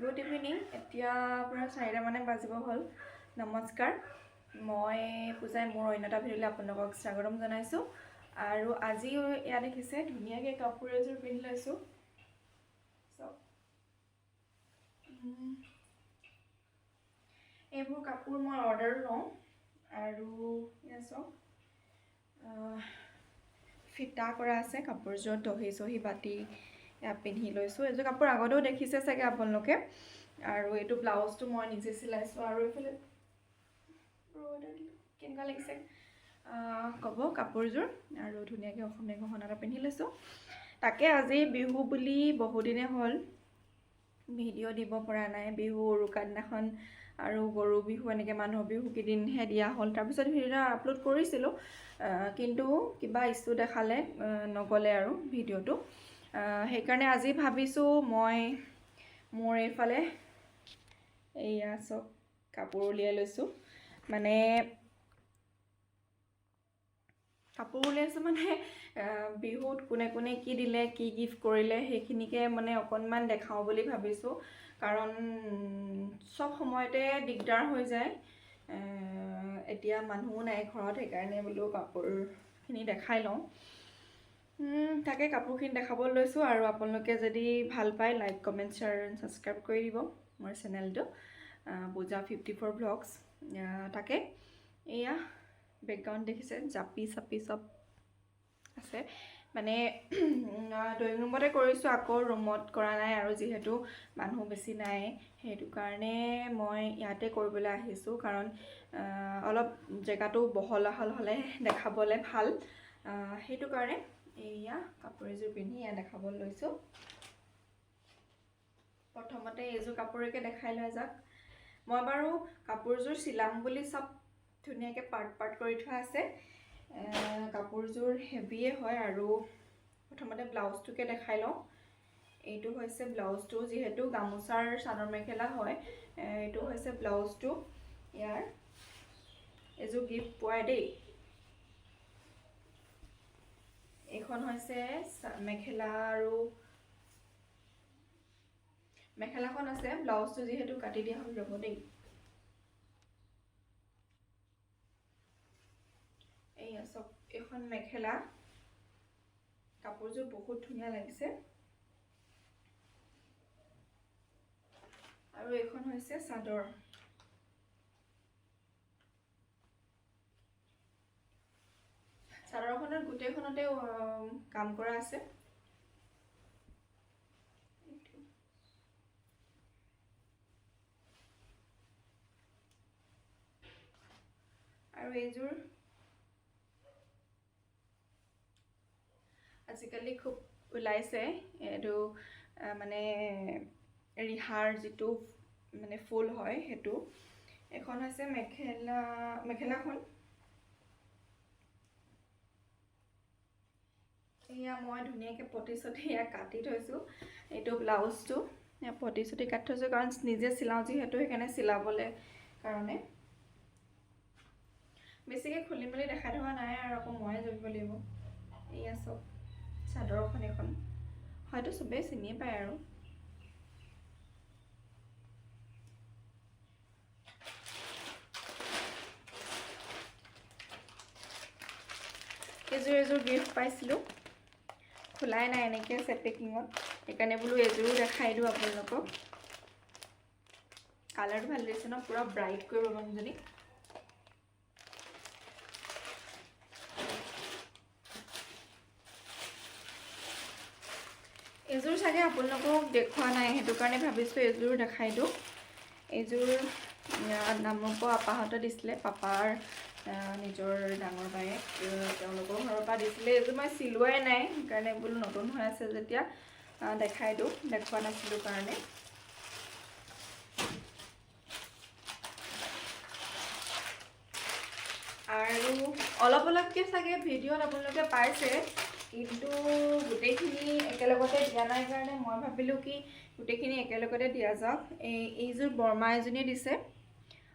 Good evening এতিয়া আপোনাৰ চাৰিটামানে বাজিব হ'ল। নমস্কাৰ। মই পূজাই মোৰ অন্য এটা ভিডিঅ'লৈ আপোনালোকক স্বাগতম জনাইছোঁ। আৰু আজি ইয়াত দেখিছে, ধুনীয়াকৈ কাপোৰ এযোৰ পিন্ধি লৈছোঁ। চাওক। এইবোৰ কাপোৰ মই অৰ্ডাৰ লওঁ। আৰু এয়া চাওক। ফিটা কৰা আছে কাপোৰযোৰত দহি চহি বাতি পিন্ধি লৈছোঁ। এইযোৰ কাপোৰ আগতেও দেখিছে চাগে আপোনালোকে। আৰু এইটো ব্লাউজটো মই নিজে চিলাইছোঁ আৰু এইফালে কেনেকুৱা লাগিছে? ক'ব কাপোৰযোৰ। আৰু ধুনীয়াকৈ অসমীয়া গহনা এটা পিন্ধি লৈছোঁ। তাকে আজি বিহু বুলি বহুদিনে হ'ল। ভিডিঅ' দিব পৰা নাই। বিহু উৰুকা দিনাখন আৰু গৰু বিহু এনেকৈ মানুহৰ বিহু কেইদিনহে দিয়া হ'ল। তাৰপিছত ভিডিঅ' আপলোড কৰিছিলোঁ। কিন্তু কিবা ইছ্যু দেখালে নগ'লে আৰু ভিডিঅ'টো। সেইকাৰণে আজি ভাবিছোঁ মই মোৰ এইফালে এইয়া চব কাপোৰ উলিয়াই লৈছোঁ। মানে কাপোৰ উলিয়াইছোঁ মানে বিহুত কোনে কোনে কি দিলে কি গিফ্ট কৰিলে সেইখিনিকে মানে অকণমান দেখাওঁ বুলি ভাবিছোঁ। কাৰণ চব সময়তে দিগদাৰ হৈ যায়। এতিয়া মানুহো নাই ঘৰত সেইকাৰণে বোলো কাপোৰখিনি দেখাই লওঁ। তাকে কাপোৰখিনি দেখাব লৈছোঁ আৰু আপোনালোকে যদি ভাল পায় লাইক কমেণ্ট শ্বেয়াৰ ছাবস্ক্ৰাইব কৰি দিব মোৰ চেনেলটো। পূজা ফিফটি ফ'ৰ ভ্লগছ তাকে এয়া বেকগ্ৰাউণ্ড দেখিছে জাপি চাপি চব আছে। মানে ড্ৰয়িং ৰুমতে কৰিছোঁ আকৌ ৰুমত কৰা নাই আৰু যিহেতু মানুহ বেছি নাই সেইটো কাৰণে মই ইয়াতে কৰিবলৈ আহিছোঁ। কাৰণ অলপ জেগাটো বহল আহল হ'লে দেখাবলৈ ভাল। সেইটো কাৰণে এয়া কাপোৰ এযোৰ পিন্ধি এয়া দেখাব লৈছোঁ। প্ৰথমতে এইযোৰ কাপোৰকে দেখাই লোৱা যাওক। মই বাৰু কাপোৰযোৰ চিলাম বুলি চব ধুনীয়াকৈ পাৰ্ট পাৰ্ট কৰি থোৱা আছে। কাপোৰযোৰ হেভিয়ে হয় আৰু প্ৰথমতে ব্লাউজটোকে দেখাই লওঁ। এইটো হৈছে ব্লাউজটো যিহেতু গামোচাৰ চাদৰ মেখেলা হয় এইটো হৈছে ব্লাউজটো। ইয়াৰ এইযোৰ গিফ্ট পোৱাই দেই। এইখন হৈছে মেখেলা আৰু মেখেলাখন আছে ব্লাউজটো যিহেতু কাটি দিয়া হৈ যাব দেই। এইয়া চব এইখন মেখেলা। কাপোৰযোৰ বহুত ধুনীয়া লাগিছে। আৰু এইখন হৈছে চাদৰ। চাদৰখনত গোটেইখনতে কাম কৰা আছে। আৰু এইযোৰ। আজিকালি খুব ওলাইছে এইটো মানে ৰিহাৰ যিটো মানে ফুল হয় সেইটো। এখন হৈছে মেখেলা মেখেলাখন। এয়া মই ধুনীয়াকৈ পতি চতি এয়া কাটি থৈছোঁ এইটো ব্লাউজটো। চতি কাটি থৈছোঁ কাৰণ নিজে চিলাওঁ যিহেতু সেইকাৰণে চিলাবলৈ কাৰণে। বেছিকৈ খুলি মেলি দেখাই থকা নাই আৰু আকৌ ময়ে জগিব লাগিব। এয়া চব চাদৰখন এখন হয়তো চবেই চিনিয়ে পায় আৰু। এইযোৰ এযোৰ গিফ্ট পাইছিলোঁ। খোলাই নাই এনেকৈ আছে পেকিঙত সেইকাৰণে বোলো এযোৰো দেখাই দিওঁ আপোনালোকক। কালাৰটো ভাল লাগিছে ন পূৰা ব্ৰাইট কৰিব মানুহজনী এইযোৰ চাগে আপোনালোকক দেখুওৱা নাই সেইটো কাৰণে ভাবিছোঁ এইযোৰ দেখাই দিওঁ। এইযোৰ আহ, নামৰূপ আপাহঁতে দিছিলে পাপাৰ নিজৰ ডাঙৰ বায়েক তেওঁলোকৰ ঘৰৰ পৰা দিছিলে। এইযোৰ মই চিলোৱাই নাই, সেইকাৰণে বোলো নতুন হৈ আছে যেতিয়া দেখাই দিওঁ। দেখুওৱা নাছিলোঁ কাৰণে। আৰু অলপ অলপকৈ চাগে ভিডিঅ'ত আপোনালোকে পাইছে, কিন্তু গোটেইখিনি একেলগতে দিয়া নাই কাৰণে মই ভাবিলোঁ কি গোটেইখিনি একেলগতে দিয়া যাওক। এই, এইযোৰ বৰমা এজনীয়ে দিছে।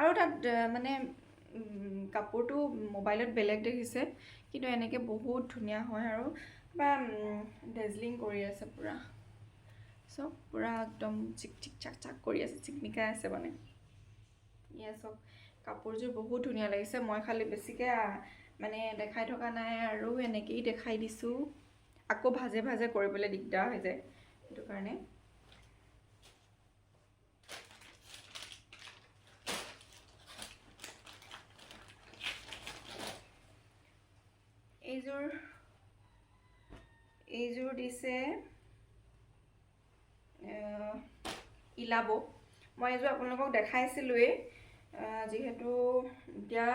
আৰু তাত মানে কাপোৰটো মোবাইলত বেলেগ দেখিছে কিন্তু এনেকৈ বহুত ধুনীয়া হয় আৰু। কিবা ডেজলিং কৰি আছে পূৰা। চব পূৰা একদম চিক চিক চাক চাক কৰি আছে চিকমিকাই আছে মানে। ইয়ে চব কাপোৰযোৰ বহুত ধুনীয়া লাগিছে। মই খালি বেছিকৈ মানে দেখাই থকা নাই আৰু এনেকেই দেখাই দিছোঁ। আকৌ ভাজে ভাজে কৰিবলৈ দিগদাৰ হৈ যায় সেইটো কাৰণে। এইযোৰ দিছে ইলাব। মই এইযোৰ আপোনালোকক দেখাইছিলোঁৱেই যিহেতু এতিয়া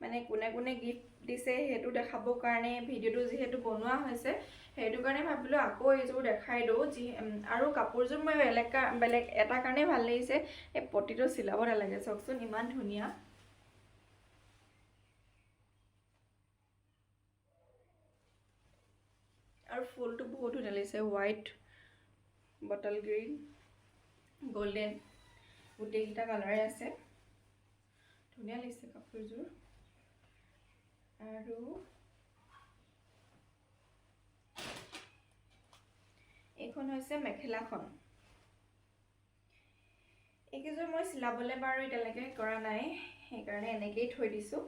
মানে কোনে কোনে গিফ্ট দিছে সেইটো দেখাবৰ কাৰণে ভিডিঅ'টো যিহেতু বনোৱা হৈছে সেইটো কাৰণে ভাবিলোঁ আকৌ এইযোৰ দেখাই দিওঁ। যি আৰু কাপোৰযোৰ মই বেলেগ বেলেগ এটা কাৰণেই ভাল লাগিছে এই পটিটো চিলাব নালাগে চাওকচোন ইমান ধুনীয়া। আৰু ফুলটো বহুত ধুনীয়া লাগিছে হোৱাইট বটল গ্ৰীণ গল্ডেন গোটেইকেইটা কালাৰে আছে। ধুনীয়া লাগিছে কাপোৰযোৰ। আৰু এইখন হৈছে মেখেলাখন। এইকেইযোৰ মই চিলাবলৈ বাৰু এতিয়ালৈকে কৰা নাই সেইকাৰণে এনেকেই থৈ দিছোঁ।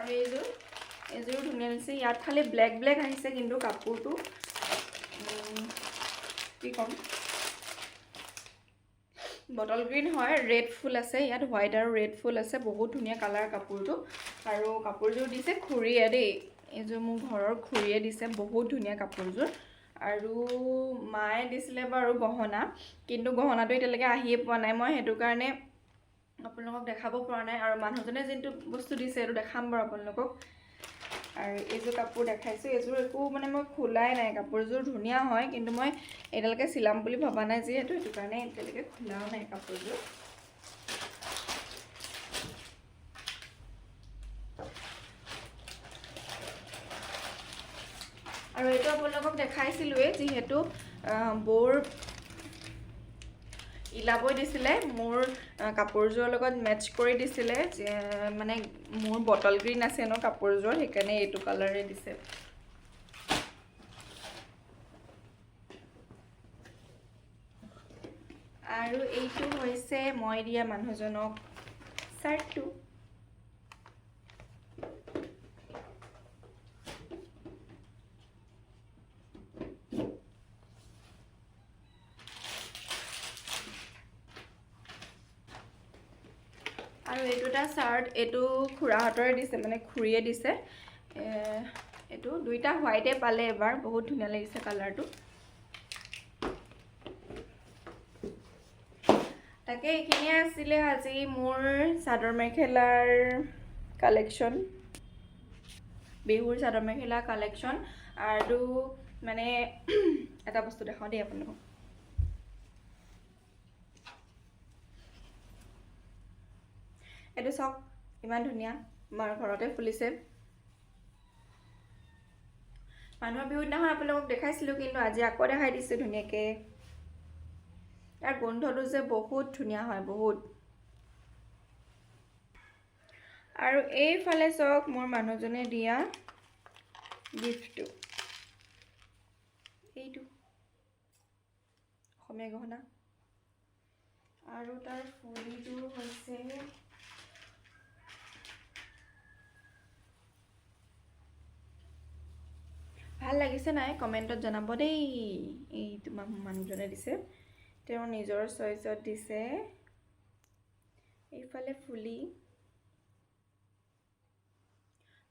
আৰু এইযোৰ এইযোৰো ধুনীয়া লাগিছে। ইয়াত খালি ব্লেক ব্লেক আহিছে কিন্তু কাপোৰটো। কি ক'ম? বটল গ্ৰীণ হয় ৰেড ফুল আছে। ইয়াত হোৱাইট আৰু ৰেড ফুল আছে। বহুত ধুনীয়া কালাৰ কাপোৰটো। আৰু কাপোৰযোৰ দিছে খুৰীয়ে দেই। এইযোৰ মোৰ ঘৰৰ খুৰীয়ে দিছে বহুত ধুনীয়া কাপোৰযোৰ। আৰু মায়ে দিছিলে বাৰু গহনা। কিন্তু গহনাটো এতিয়ালৈকে আহিয়ে পোৱা নাই। মই সেইটো কাৰণে আপোনালোকক দেখাব পৰা নাই আৰু মানুহজনে যোনটো বস্তু দিছে সেইটো দেখাম বাৰু আপোনালোকক। আৰু এইযোৰ কাপোৰ দেখাইছোঁ এইযোৰ একো মানে মই খোলাই নাই কাপোৰযোৰ ধুনীয়া হয় কিন্তু মই এতিয়ালৈকে চিলাম বুলি ভবা নাই যিহেতু সেইটো কাৰণে এতিয়ালৈকে খোলাও নাই কাপোৰযোৰ। আৰু এইটো আপোনালোকক দেখাইছিলোঁৱেই যিহেতু বৌৰ ইলাবই দিছিলে মোৰ কাপোৰযোৰৰ লগত মেটচ কৰি দিছিলে মানে মোৰ বটল গ্ৰীণ আছে ন কাপোৰযোৰ সেইকাৰণে এইটো কালাৰে দিছে। আৰু এইটো হৈছে মই দিয়া মানুহজনক চাৰ্টটো। চাৰ্ট এইটো খুৰাহঁতৰে দিছে মানে খুৰীয়ে দিছে। এইটো দুইটা হোৱাইটে পালে এবাৰ, বহুত ধুনীয়া লাগিছে কালাৰটো। তাকে, এইখিনিয়ে আছিলে আজি মোৰ চাদৰ মেখেলাৰ কালেকশ্যন। বিহুৰ চাদৰ মেখেলা কালেকশ্যন। আৰু মানে এটা বস্তু দেখাওঁ দেই আপোনালোকক। এইটো চাওক ইমান ধুনীয়া। আমাৰ ঘৰতে ফুলিছে। মানুহৰ বিহুৰ দিনাখন আপোনালোকক দেখাইছিলোঁ কিন্তু আজি আকৌ দেখাই দিছোঁ ধুনীয়াকৈ। ইয়াৰ গোন্ধটো যে বহুত ধুনীয়া হয় বহুত। আৰু এইফালে চাওক মোৰ মানুহজনে দিয়া গিফ্টটো। এইটো। অসমীয়া গহনা। আৰু তাৰ ফুলিযোৰ হৈছে ভাল লাগিছে নাই কমেণ্টত জনাব দেই। এই তোমাক মানুহজনে দিছে। তেওঁ নিজৰ চইচত দিছে। এইফালে ফুলি।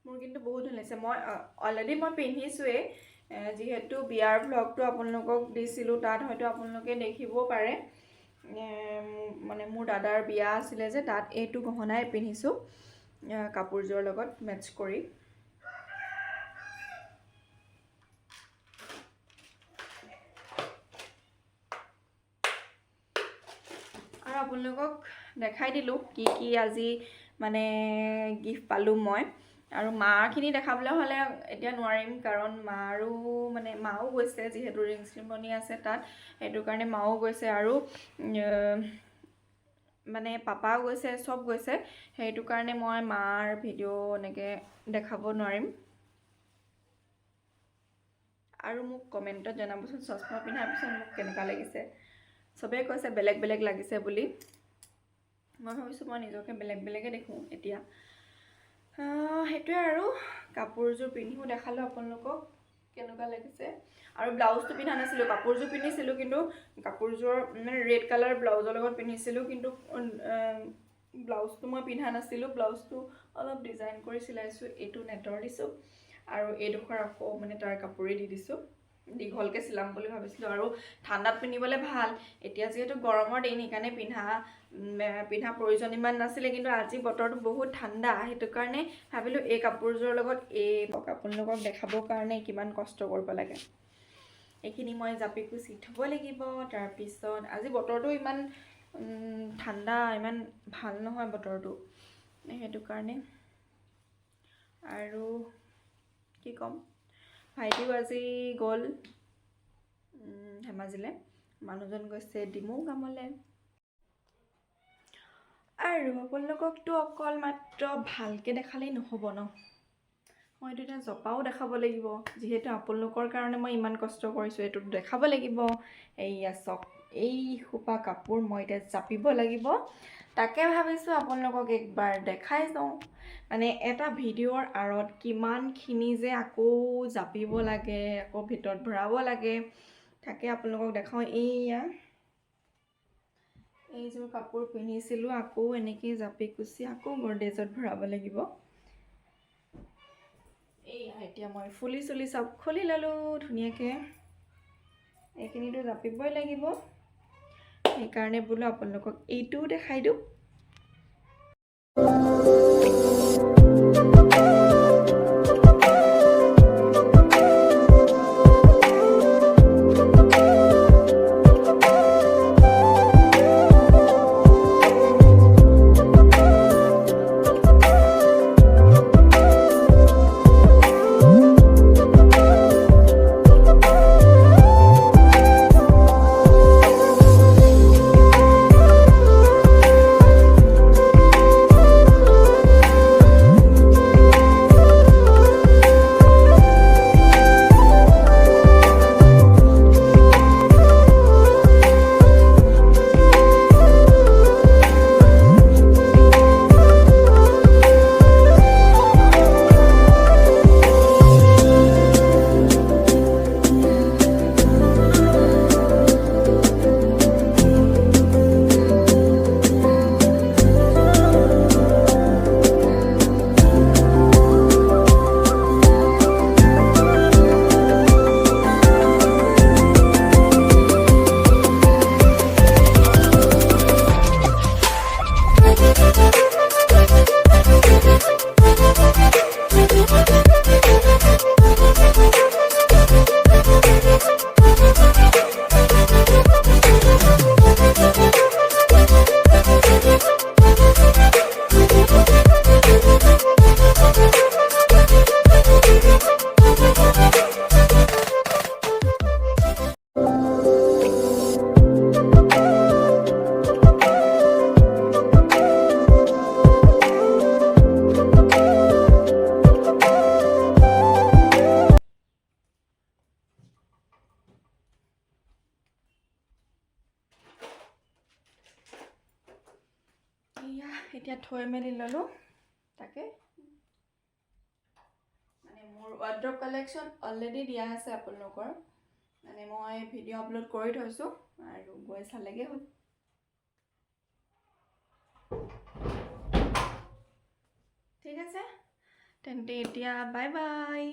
মোৰ কিন্তু বহুত ভাল লাগিছে। মই অলৰেডি মই পিন্ধিছোঁৱেই যিহেতু বিয়াৰ ভ্লগটো আপোনালোকক দিছিলোঁ তাত হয়তো আপোনালোকে দেখিবও পাৰে। মানে মোৰ দাদাৰ বিয়া আছিলে যে তাত এইটো গহনাই পিন্ধিছোঁ কাপোৰযোৰৰ লগত মেটচ কৰি। আপোনালোকক দেখাই দিলোঁ কি কি আজি মানে গিফ্ট পালোঁ মই। আৰু মাখিনি দেখাবলৈ হ'লে এতিয়া নোৱাৰিম কাৰণ মাৰো মানে মাও গৈছে যিহেতু ৰিং চেৰিমনি আছে তাত। সেইটো কাৰণে মাও গৈছে আৰু মানে পাপাও গৈছে চব গৈছে। সেইটো কাৰণে মই মাৰ ভিডিঅ' এনেকৈ দেখাব নোৱাৰিম। আৰু মোক কমেণ্টত জনাবচোন চশমা পিন্ধাৰ পিছত মোক কেনেকুৱা লাগিছে। চবেই কৈছে বেলেগ বেলেগ লাগিছে বুলি। মই ভাবিছোঁ মই নিজকে বেলেগ বেলেগে দেখোঁ এতিয়া। সেইটোৱে আৰু। কাপোৰযোৰ পিন্ধিও দেখালোঁ আপোনালোকক কেনেকুৱা লাগিছে। আৰু ব্লাউজটো পিন্ধা নাছিলোঁ কাপোৰযোৰ পিন্ধিছিলোঁ কিন্তু কাপোৰযোৰ মানে ৰেড কালাৰ ব্লাউজৰ লগত পিন্ধিছিলোঁ কিন্তু ব্লাউজটো মই পিন্ধা নাছিলোঁ। ব্লাউজটো অলপ ডিজাইন কৰি চিলাইছোঁ এইটো নেটৰ দিছোঁ। আৰু এইডোখৰ আকৌ মানে তাৰ কাপোৰেই দি দিছোঁ। দীঘলকৈ চিলাম বুলি ভাবিছিলোঁ আৰু ঠাণ্ডাত পিন্ধিবলৈ ভাল। এতিয়া যিহেতু গৰমৰ দিন সেইকাৰণে পিন্ধা পিন্ধা প্ৰয়োজন ইমান নাছিলে কিন্তু আজি বতৰটো বহুত ঠাণ্ডা সেইটো কাৰণে ভাবিলোঁ এই কাপোৰযোৰৰ লগত এই আপোনালোকক দেখাবৰ কাৰণে কিমান কষ্ট কৰিব লাগে। এইখিনি মই জাপি কুচি থ'ব লাগিব তাৰপিছত আজি বতৰটো ইমান ঠাণ্ডা ইমান ভাল নহয় বতৰটো সেইটো কাৰণে। আৰু কি ক'ম? ভাইটিও আজি গ'ল। ধেমাজিলৈ। মানুহজন গৈছে ডিমৌ কামলৈ আৰু আপোনালোককতো অকল মাত্ৰ ভালকৈ দেখালেই নহ'ব ন? মইতো এতিয়া জপাও দেখাব লাগিব। যিহেতু আপোনালোকৰ কাৰণে মই ইমান কষ্ট কৰিছোঁ এইটো দেখাব লাগিব। এইয়া চক এই সোপা কাপোৰ মই এতিয়া জাপিব লাগিব। তাকে ভাবিছোঁ আপোনালোকক একবাৰ দেখাই যাওঁ মানে এটা ভিডিঅ'ৰ আঁৰত কিমানখিনি যে আকৌ জাপিব লাগে আকৌ ভিতৰত ভৰাব লাগে। তাকে আপোনালোকক দেখাওঁ এইয়া। এইযোৰ কাপোৰ পিন্ধিছিলোঁ আকৌ এনেকৈ জাপি কুচি আকৌ গৰ্ডেজত ভৰাব লাগিব। এইয়া এতিয়া মই ফুলি চুলি চব খুলি ল'লোঁ ধুনীয়াকৈ। এইখিনিতো জাপিবই লাগিব। সেইকাৰণে বোলো আপোনালোকক এইটোও দেখাই দিওঁ। এয়া, এতিয়া থৈ মেলি ল'লোঁ, তাকে। মানে মোৰ ৱাৰ্ড্ৰপ কালেকশ্যন অলৰেডি দিয়া আছে আপোনালোকৰ। মানে মই ভিডিঅ' আপলোড কৰি থৈছোঁ আৰু গৈ চালেগৈ হ'ল। ঠিক আছে? তেন্তে এতিয়া বাই বাই